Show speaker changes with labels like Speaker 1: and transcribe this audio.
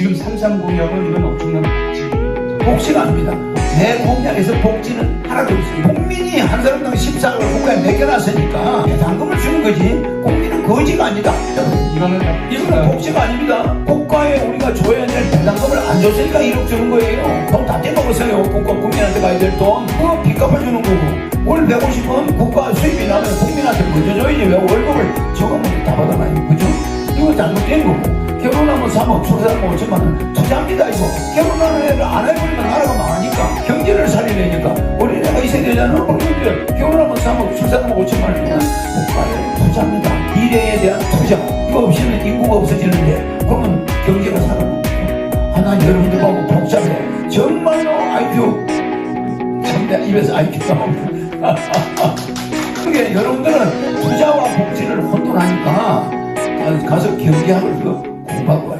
Speaker 1: 지금 삼삼공약은 이건 엄청난 복지.
Speaker 2: 복지가 아닙니다. 내 공약에서 복지는 하나도 없어요. 국민이 한 사람당 14을 국가에 맡겨놨으니까 배당금을 주는 거지. 국민은 거지가 아니다.
Speaker 1: 이거는
Speaker 2: 이거는 복지가 아닙니다. 국가에 우리가 줘야 될 배당금을 안 줬으니까 1억 주는 거예요. 돈 다 떼먹었어요. 국가 국민한테 가야 될 돈. 그거 빚값을 주는 거고. 월 150원 국가 수입이 나면 국민한테 먼저 줘야지. 왜 월급을 적으면 다 받아가요. 그죠? 이거 잘못된 거고. 결혼하면 3억, 출산하면 5천만 원. 투자합니다, 이거. 결혼하는 애를 안 해버리면 나라가 망하니까. 경제를 살리려니까. 어린애가 있어야 되잖아. 어린애들. 결혼하면 3억, 출산하면 5천만 원이면 국가에 투자합니다. 미래에 대한 투자. 이거 없이는 인구가 없어지는데. 그러면 경제가 살아나고. 하나 여러분들 보고 복잡해. 정말로 IQ. 참내 입에서 IQ 나옵니다. 그게 여러분들은 투자와 복지를 혼돈하니까 가서 경제학을 그 public.